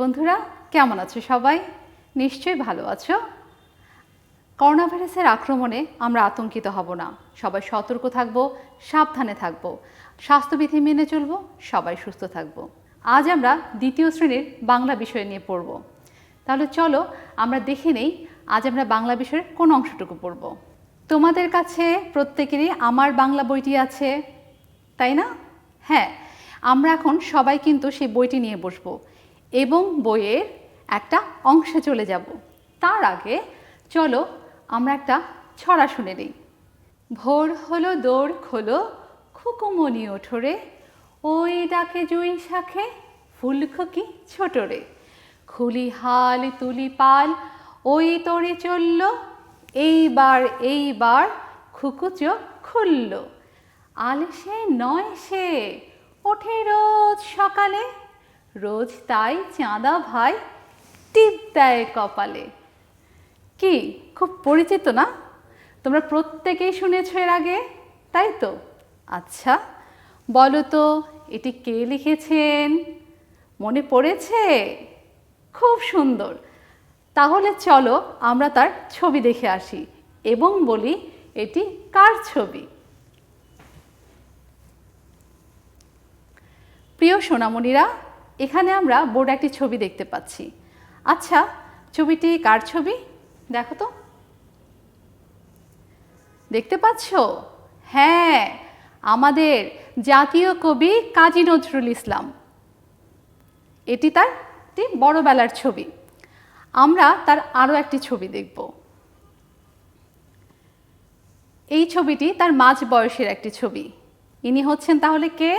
বন্ধুরা, কেমন আছো সবাই? নিশ্চয়ই ভালো আছো। করোনা ভাইরাসের আক্রমণে আমরা আতঙ্কিত হব না। সবাই সতর্ক থাকব, সাবধানে থাকব। স্বাস্থ্যবিধি মেনে চলব, সবাই সুস্থ থাকব। আজ আমরা দ্বিতীয় শ্রেণির বাংলা বিষয় নিয়ে পড়ব। তাহলে চলো, আমরা দেখে নেই, আজ আমরা বাংলা বিষয়ের কোন অংশটুকু পড়ব। তোমাদের কাছে প্রত্যেকেরই আমার বাংলা বইটি আছে, তাই না? হ্যাঁ আমরা এখন সবাই কিন্তু সেই বইটি নিয়ে বসবো। এবং বইয়ের একটা অংশে চলে যাব। তার আগে চলো আমরা একটা ছড়া শুনে নিই। ভোর হলো দৌড় খোলো খুকুমনি ওঠরে ওই ডাকে জুই শাখে ফুলখকি ছোটরে খুলি হাল, তুলি পাল, ওই তরে চলল। এইবার এইবার খুকু চোখ খুলল। আলসে নয় সে, ওঠে রোজ সকালে। রোজ তাই চাঁদা ভাই টিপ দেয় কপালে। কি, খুব পরিচিত না? তোমরা প্রত্যেকেই শুনেছ এর আগে, তাই তো? আচ্ছা বলো তো, এটি কে লিখেছেন? মনে পড়েছে? খুব সুন্দর। তাহলে চলো, আমরা তার ছবি দেখে আসি এবং বলি, এটি কার ছবি? প্রিয় সোনামণিরা এখানে আমরা বোর্ডে একটি ছবি দেখতে পাচ্ছি। আচ্ছা ছবিটি কার ছবি? দেখো তো। দেখতে পাচ্ছ? হ্যাঁ আমাদের জাতীয় কবি কাজী নজরুল ইসলাম। এটি তার একটি বড়বেলার ছবি। আমরা তার আরও একটি ছবি দেখব। এই ছবিটি তার মাঝ বয়সের একটি ছবি। ইনি হচ্ছেন তাহলে কে?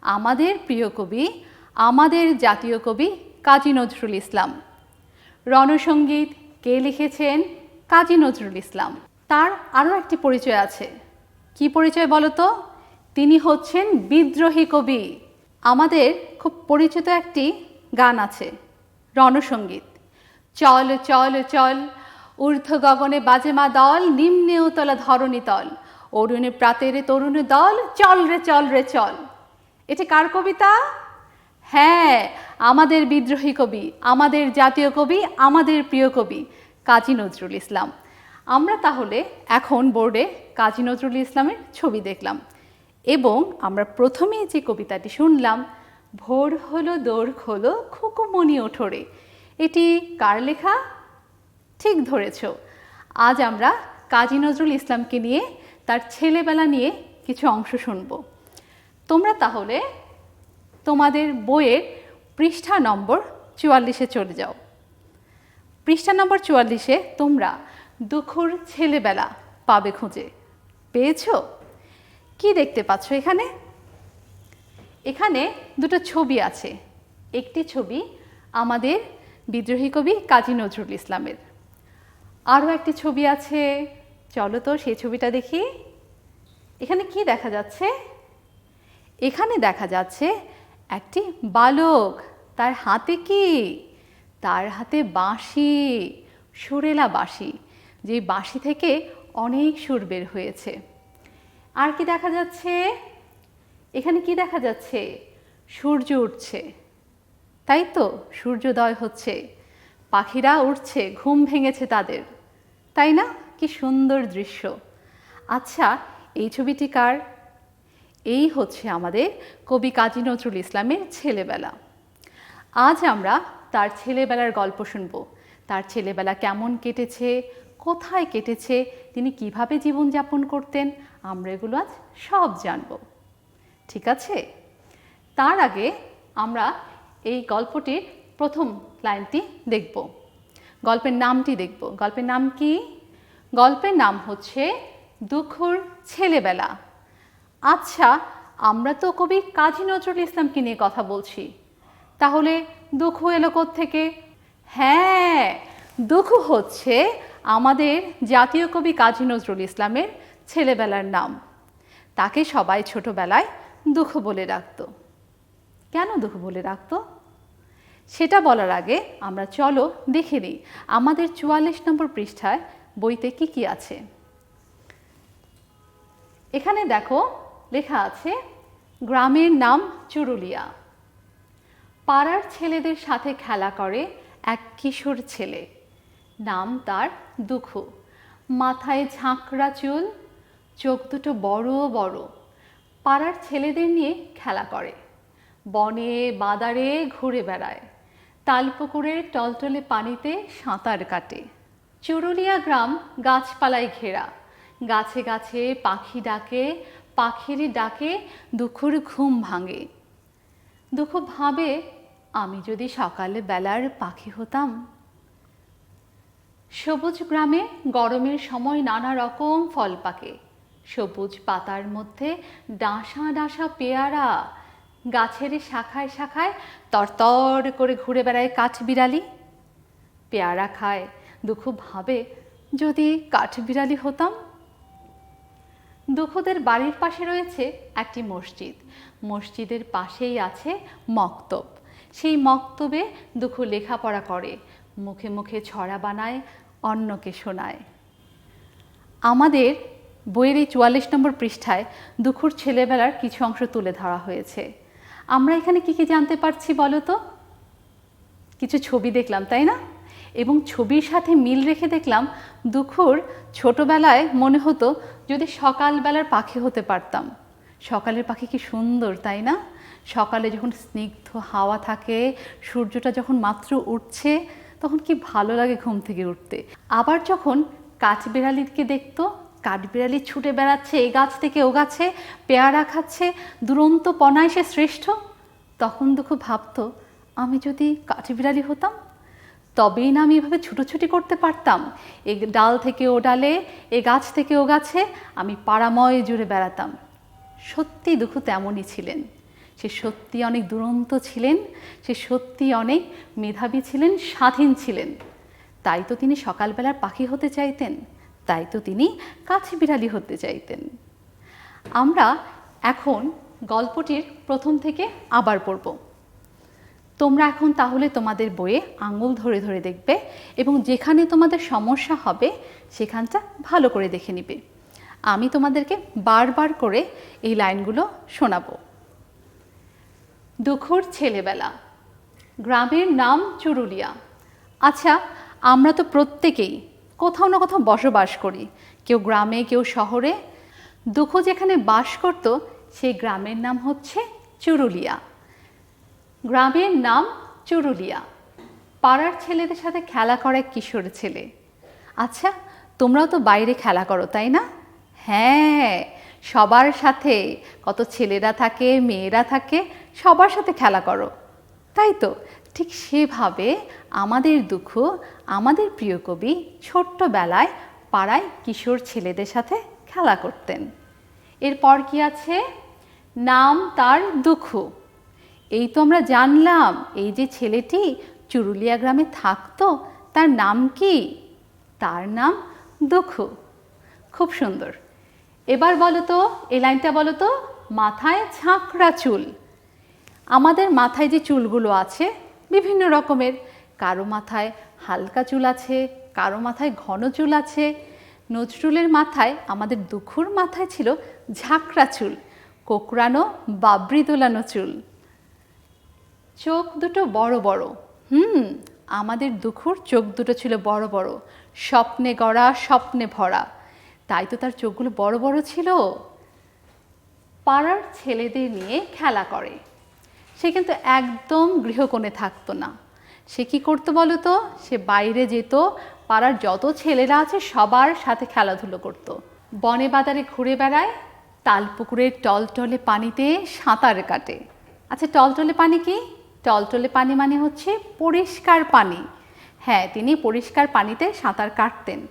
আমাদের প্রিয় কবি আমাদের জাতীয় কবি কাজী নজরুল ইসলাম। রণসঙ্গীত কে লিখেছেন কাজী নজরুল ইসলাম? তার আরও একটি পরিচয় আছে। কি পরিচয় বলতো? তিনি হচ্ছেন বিদ্রোহী কবি। আমাদের খুব পরিচিত একটি গান আছে, রণসঙ্গীত। চল চল চল, ঊর্ধ্ব গগনে বাজে মা দল, নিম্নে উতলা ধরণী তল। অরুণে প্রাতেরে তরুণ দল, চল রে চল রে, চল। এটি কার কবিতা? হ্যাঁ আমাদের বিদ্রোহী কবি, আমাদের জাতীয় কবি, আমাদের প্রিয় কবি কাজী নজরুল ইসলাম। আমরা তাহলে এখন বোর্ডে কাজী নজরুল ইসলামের ছবি দেখলাম এবং আমরা প্রথমে যে কবিতাটি শুনলাম, ভোর হলো দৌড় খোলো খুকুমনি ওঠরে। এটি কার লেখা? ঠিক ধরেছ। আজ আমরা কাজী নজরুল ইসলামকে নিয়ে, তার ছেলেবেলা নিয়ে কিছু অংশ শুনব। তোমরা তাহলে তোমাদের বইয়ের পৃষ্ঠা নম্বর চুয়াল্লিশে চলে যাও। পৃষ্ঠা নম্বর চুয়াল্লিশে তোমরা দুখুর ছেলেবেলা পাবে খুঁজে। পেয়েছ? কি দেখতে পাচ্ছ এখানে? এখানে দুটো ছবি আছে। একটি ছবি আমাদের বিদ্রোহী কবি কাজী নজরুল ইসলামের। আরও একটি ছবি আছে। চলো তো সেই ছবিটা দেখি। এখানে কি দেখা যাচ্ছে? এখানে দেখা যাচ্ছে একটি বালক, তার হাতে কি? তার হাতে বাঁশি, সুরেলা বাঁশি, যে বাঁশি থেকে অনেক সুর বের হয়েছে। আর কি দেখা যাচ্ছে? এখানে কি দেখা যাচ্ছে? সূর্য উঠছে। তাই তো, সূর্যোদয় হচ্ছে। পাখিরা উঠছে ঘুম ভেঙেছে তাদের। তাই না? কি সুন্দর দৃশ্য। আচ্ছা এই ছবিটি কার? এই হচ্ছে আমাদের কবি কাজী নজরুল ইসলামের ছেলেবেলা। আজ আমরা তার ছেলেবেলার গল্প শুনব। তার ছেলেবেলা কেমন কেটেছে, কোথায় কেটেছে, তিনি কীভাবে জীবনযাপন করতেন, আমরা এগুলো আজ সব জানব। ঠিক আছে? তার আগে আমরা এই গল্পটির প্রথম লাইনটি দেখব। গল্পের নামটি দেখব। গল্পের নাম কি? গল্পের নাম হচ্ছে দুখুর ছেলেবেলা। আচ্ছা আমরা তো কবি কাজী নজরুল ইসলামকে নিয়ে কথা বলছি। তাহলে দুঃখ এলো থেকে হ্যাঁ দুঃখ হচ্ছে আমাদের জাতীয় কবি কাজী নজরুল ইসলামের ছেলেবেলার নাম। তাকে সবাই ছোটবেলায় দুঃখ বলে রাখত কেন দুঃখ বলে রাখত সেটা বলার আগে আমরা চলো দেখে নিই আমাদের চুয়াল্লিশ নম্বর পৃষ্ঠায় বইতে কি কি আছে। এখানে দেখো লেখা আছে, গ্রামের নাম চুরুলিয়া। পাড়ার ছেলেদের সাথে খেলা করে এক কিশোর ছেলে। নাম তার দুঃখ। মাথায় ঝাঁকড়া চুল, চোখ দুটো বড় বড়। পাড়ার ছেলেদের নিয়ে খেলা করে। বনে, বাদারে ঘুরে বেড়ায়। তালপুকুরের টলটলে পানিতে সাঁতার কাটে। চুরুলিয়া গ্রাম গাছপালায় ঘেরা। গাছে গাছে পাখি ডাকে পাখির ডাকে, দুঃখুর ঘুম ভাঙে। দুঃখ ভাবে, আমি যদি সকালে বেলার পাখি হতাম। সবুজ গ্রামে গরমের সময় নানা রকম ফল পাকে। সবুজ পাতার মধ্যে ডাঁসা ডাঁসা পেয়ারা, গাছের শাখায় শাখায় তরতর করে ঘুরে বেড়ায় কাঠ বিড়ালি। পেয়ারা খায়, দুঃখ ভাবে, যদি কাঠ বিড়ালি হতাম দুঃখদের বাড়ির পাশে রয়েছে একটি মসজিদ। মসজিদের পাশেই আছে মক্তব। সেই মক্তবে দুঃখ লেখাপড়া করে, মুখে মুখে ছড়া বানায়, অন্যকে শোনায়। আমাদের বইয়ের এই চুয়াল্লিশ নম্বর পৃষ্ঠায় দুঃখুর ছেলেবেলার কিছু অংশ তুলে ধরা হয়েছে। আমরা এখানে কি কি জানতে পারছি বলো তো? কিছু ছবি দেখলাম, তাই না? এবং ছবির সাথে মিল রেখে দেখলাম দুখুর ছোটবেলায় মনে হতো যদি সকালবেলার পাখি হতে পারতাম। সকালের পাখি কি সুন্দর, তাই না? সকালে যখন স্নিগ্ধ হাওয়া থাকে, সূর্যটা যখন মাত্র উঠছে, তখন কি ভালো লাগে ঘুম থেকে উঠতে। আবার যখন কাঠবিড়ালিকে দেখতো, কাঠবিড়ালি ছুটে বেড়াচ্ছে, এ গাছ থেকে ও গাছে, পেয়ারা খাচ্ছে, দুরন্ত পনায় সে শ্রেষ্ঠ, তখন দুঃখ ভাবতো, আমি যদি কাঠবিড়ালি হতাম তবেই না আমি এভাবে ছুটোছুটি করতে পারতাম। এ ডাল থেকে ও ডালে, এ গাছ থেকে ও গাছে আমি পাড়াময় জুড়ে বেড়াতাম। সত্যি দুঃখ তেমনই ছিলেন। সে সত্যি অনেক দুরন্ত ছিলেন, সে সত্যি অনেক মেধাবী ছিলেন, স্বাধীন ছিলেন। তাই তো তিনি সকালবেলার পাখি হতে চাইতেন, তাই তো তিনি কাছে বিড়ালি হতে চাইতেন। আমরা এখন গল্পটির প্রথম থেকে আবার পড়ব। তোমরা এখন তাহলে তোমাদের বইয়ে আঙুল ধরে ধরে দেখবে এবং যেখানে তোমাদের সমস্যা হবে, সেখানটা ভালো করে দেখে নিবে। আমি তোমাদেরকে বারবার করে এই লাইনগুলো শোনাবো। দুখুর ছেলেবেলা, গ্রামের নাম চুরুলিয়া। আচ্ছা আমরা তো প্রত্যেকেই কোথাও না কোথাও বসবাস করি। কেউ গ্রামে, কেউ শহরে। দুঃখ যেখানে বাস করত, সেই গ্রামের নাম হচ্ছে চুরুলিয়া। গ্রামের নাম চুরুলিয়া। পাড়ার ছেলেদের সাথে খেলা করে এক কিশোর ছেলে। আচ্ছা তোমরাও তো বাইরে খেলা করো, তাই না? হ্যাঁ সবার সাথে। কত ছেলেরা থাকে, মেয়েরা থাকে, সবার সাথে খেলা করো। তাই তো? ঠিক সেভাবে আমাদের দুঃখ, আমাদের প্রিয় কবি ছোট্টবেলায় পাড়ায় কিশোর ছেলেদের সাথে খেলা করতেন। এরপর কি আছে? নাম তার দুঃখ। এই তো আমরা জানলাম, এই যে ছেলেটি চুরুলিয়া গ্রামে থাকতো, তার নাম কি? তার নাম দুঃখ। খুব সুন্দর। এবার বলো তো, এই লাইনটা বলো তো, মাথায় ঝাঁকড়া চুল। আমাদের মাথায় যে চুলগুলো আছে, বিভিন্ন রকমের। কারও মাথায় হালকা চুল আছে, কারও মাথায় ঘন চুল আছে। নজরুলের মাথায়, আমাদের দুঃখুর মাথায় ছিল ঝাঁকড়া চুল, কোকড়ানো বাবরি দোলানো চুল। চোখ দুটো বড় বড়। হুম, আমাদের দুঃখুর চোখ দুটো ছিল বড় বড়। স্বপ্নে গড়া, স্বপ্নে ভরা। তাই তো তার চোখগুলো বড় বড় ছিল। পাড়ার ছেলেদের নিয়ে খেলা করে। সে কিন্তু একদম গৃহকোণে থাকতো না। সে কি করতো বলো তো? সে বাইরে যেত, পাড়ার যত ছেলেরা আছে সবার সাথে খেলাধুলো করত। বনে বাজারে ঘুরে বেড়ায়, তালপুকুরের টলটলে পানিতে সাঁতার কাটে। আচ্ছা টলটলে পানি কি? টলটলে পানি মানে হচ্ছে পরিষ্কার পানি। হ্যাঁ তিনি পরিষ্কার পানিতে সাঁতার কাটতেন।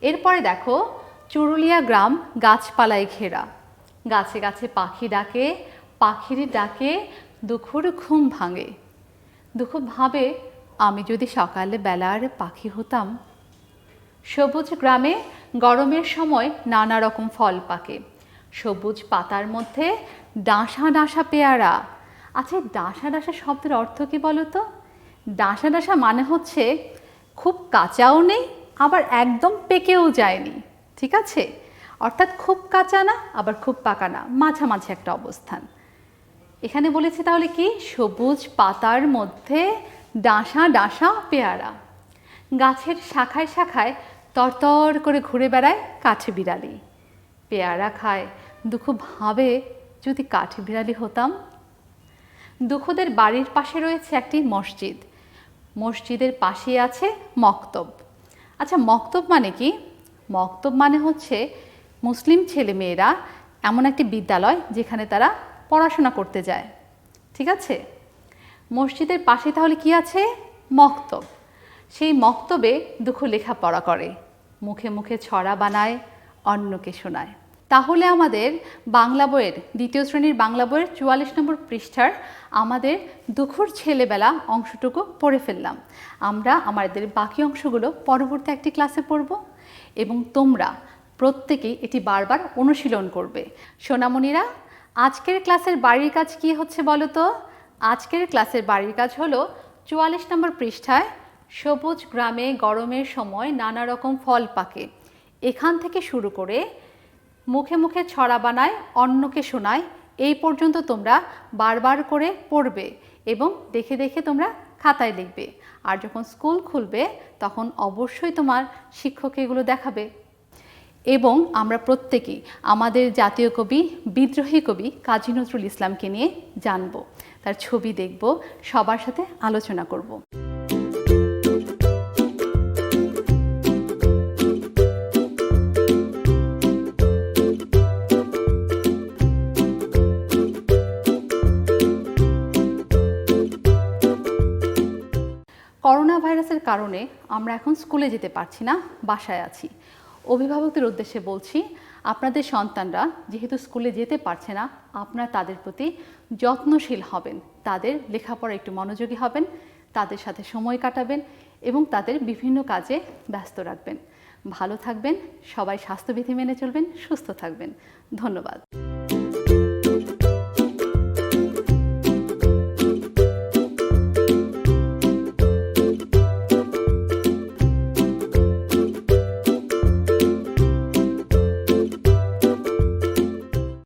এরপরে দেখো, চুরুলিয়া গ্রাম গাছপালায় ঘেরা। গাছে গাছে পাখি ডাকে, পাখির ডাকে দুঃখুর ঘুম ভাঙে। দুঃখ ভাবে, আমি যদি সকালে বেলার পাখি হতাম। সবুজ গ্রামে গরমের সময় নানা রকম ফল পাকে। সবুজ পাতার মধ্যে ডাঁসা ডাঁসা পেয়ারা আচ্ছা ডাঁসা ডাঁসা শব্দের অর্থ কি বলো তো ডাঁসা ডাঁসা মানে হচ্ছে খুব কাঁচাও নেই, আবার একদম পেকেও যায়নি, ঠিক আছে? অর্থাৎ খুব কাঁচা না, আবার খুব পাকা না, মাঝামাঝি একটা অবস্থান। এখানে বলেছে তাহলে কি? সবুজ পাতার মধ্যে ডাঁসা ডাঁসা পেয়ারা। গাছের শাখায় শাখায় তরতর করে ঘুরে বেড়ায় কাঠে বিড়ালি। পেয়ারা খায়, দুঃখ ভাবে যদি কাঠে বিড়ালি হতাম দুঃখদের বাড়ির পাশে রয়েছে একটি মসজিদ। মসজিদের পাশে আছে মক্তব। আচ্ছা মক্তব মানে কি? মক্তব মানে হচ্ছে মুসলিম ছেলেমেয়েরা এমন একটি বিদ্যালয় যেখানে তারা পড়াশোনা করতে যায়। ঠিক আছে? মসজিদের পাশে তাহলে কি আছে? মক্তব। সেই মক্তবে দুঃখ লেখাপড়া করে। মুখে মুখে ছড়া বানায়, অন্যকে শোনায়। তাহলে আমাদের বাংলা বইয়ের, দ্বিতীয় শ্রেণির বাংলা বইয়ের চুয়াল্লিশ নম্বর পৃষ্ঠার আমাদের দুঃখর ছেলেবেলা অংশটুকু পড়ে ফেললাম। আমরা আমাদের বাকি অংশগুলো পরবর্তী একটি ক্লাসে পড়ব এবং তোমরা প্রত্যেকেই এটি বারবার অনুশীলন করবে। সোনামণিরা, আজকের ক্লাসের বাড়ির কাজ কি হচ্ছে বলো তো? আজকের ক্লাসের বাড়ির কাজ হলো চুয়াল্লিশ নম্বর পৃষ্ঠায়, সবুজ গ্রামে গরমের সময় নানা রকম ফল পাকে। এখান থেকে শুরু করে মুখে মুখে ছড়া বানায়, অন্যকে শোনায়, এই পর্যন্ত তোমরা বারবার করে পড়বে এবং দেখে দেখে তোমরা খাতায় লিখবে। আর যখন স্কুল খুলবে, তখন অবশ্যই তোমার শিক্ষক এগুলো দেখাবে। এবং আমরা প্রত্যেকেই আমাদের জাতীয় কবি, বিদ্রোহী কবি কাজী নজরুল ইসলামকে নিয়ে জানব। তার ছবি দেখব, সবার সাথে আলোচনা করব। কারণে আমরা এখন স্কুলে যেতে পারছি না, বাসায় আছি। অভিভাবকদের উদ্দেশ্যে বলছি, আপনাদের সন্তানরা যেহেতু স্কুলে যেতে পারছে না, আপনারা তাদের প্রতি যত্নশীল হবেন, তাদের লেখাপড়া একটু মনোযোগী হবেন, তাদের সাথে সময় কাটাবেন এবং তাদের বিভিন্ন কাজে ব্যস্ত রাখবেন। ভালো থাকবেন, সবাই স্বাস্থ্যবিধি মেনে চলবেন, সুস্থ থাকবেন। ধন্যবাদ।